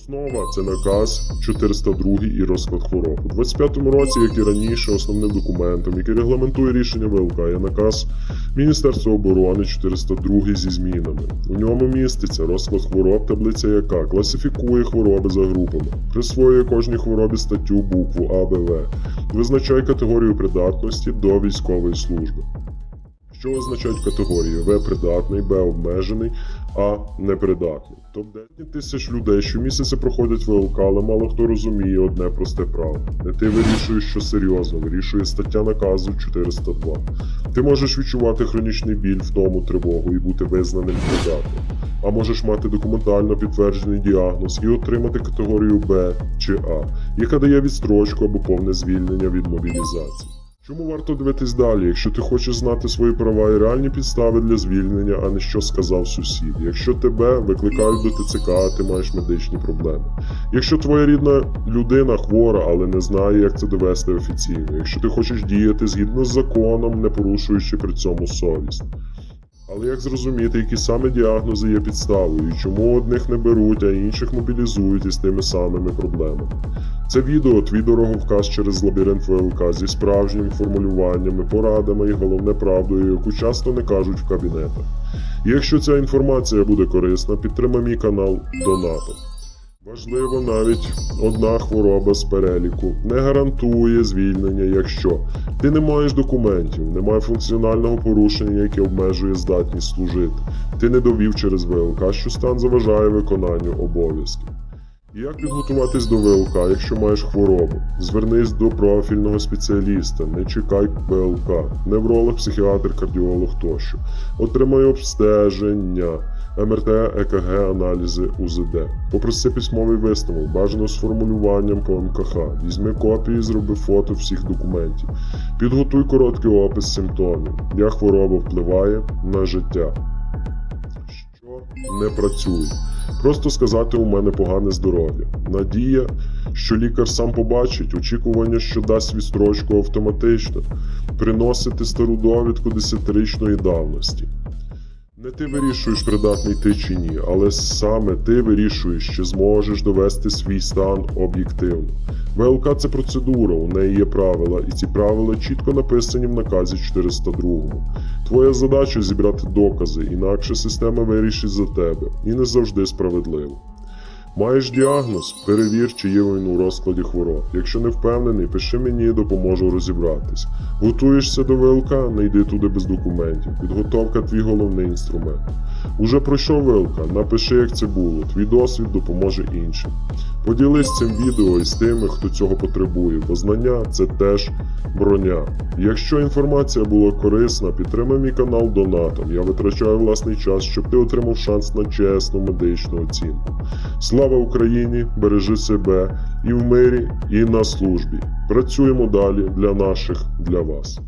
Основа це наказ 402 і розклад хвороб. У 25-му році, як і раніше, основним документом, який регламентує рішення ВЛК, є наказ Міністерства оборони 402 зі змінами. У ньому міститься розклад хвороб, таблиця яка класифікує хвороби за групами, присвоює кожній хворобі статтю букву А, Б, В, визначає категорію придатності до військової служби. Що означають категорії В придатний, Б обмежений, А непридатний. Тобто 10 тисяч людей щомісяця проходять ВЛК, але мало хто розуміє одне просте право. Не ти вирішуєш, що серйозно, вирішує стаття наказу 402. Ти можеш відчувати хронічний біль, втому, тривогу і бути визнаним придатним. А можеш мати документально підтверджений діагноз і отримати категорію Б чи А, яка дає відстрочку або повне звільнення від мобілізації. Чому варто дивитись далі, якщо ти хочеш знати свої права і реальні підстави для звільнення, а не що сказав сусід? Якщо тебе викликають до ТЦК, а ти маєш медичні проблеми. Якщо твоя рідна людина хвора, але не знає, як це довести офіційно. Якщо ти хочеш діяти згідно з законом, не порушуючи при цьому совість. Але як зрозуміти, які саме діагнози є підставою, і чому одних не беруть, а інших мобілізують із тими самими проблемами? Це відео твій дороговказ через лабіринт ВЛК зі справжніми формулюваннями, порадами і головне правдою, яку часто не кажуть в кабінетах. Якщо ця інформація буде корисна, підтримай мій канал донатом. Важливо навіть одна хвороба з переліку не гарантує звільнення, якщо ти не маєш документів, немає функціонального порушення, яке обмежує здатність служити. Ти не довів через ВЛК, що стан заважає виконанню обов'язків. Як підготуватись до ВЛК, якщо маєш хворобу? Звернись до профільного спеціаліста, не чекай ВЛК, невролог, психіатр, кардіолог тощо. Отримай обстеження, МРТ, ЕКГ, аналізи, УЗД. Попроси письмовий висновок, бажано з формулюванням по МКХ. Візьми копії, зроби фото всіх документів. Підготуй короткий опис симптомів, як хвороба впливає на життя. Не працює. Просто сказати у мене погане здоров'я. Надія, що лікар сам побачить, очікування, що дасть відстрочку автоматично, приносити стару довідку десятирічної давності. Не ти вирішуєш, придатний ти чи ні, але саме ти вирішуєш, чи зможеш довести свій стан об'єктивно. ВЛК це процедура, у неї є правила, і ці правила чітко написані в наказі 402. Твоя задача зібрати докази, інакше система вирішить за тебе, і не завжди справедливо. Маєш діагноз, перевір, чи є він у розкладі хвороб. Якщо не впевнений, пиши мені, допоможу розібратись. Готуєшся до ВЛК, не йди туди без документів. Підготовка твій головний інструмент. Уже пройшов ВЛК, напиши, як це було. Твій досвід допоможе іншим. Поділись цим відео із тими, хто цього потребує, бо знання це теж броня. Якщо інформація була корисна, підтримай мій канал донатом. Я витрачаю власний час, щоб ти отримав шанс на чесну медичну оцінку. Слава Україні! Бережи себе і в мирі, і на службі. Працюємо далі для наших, для вас.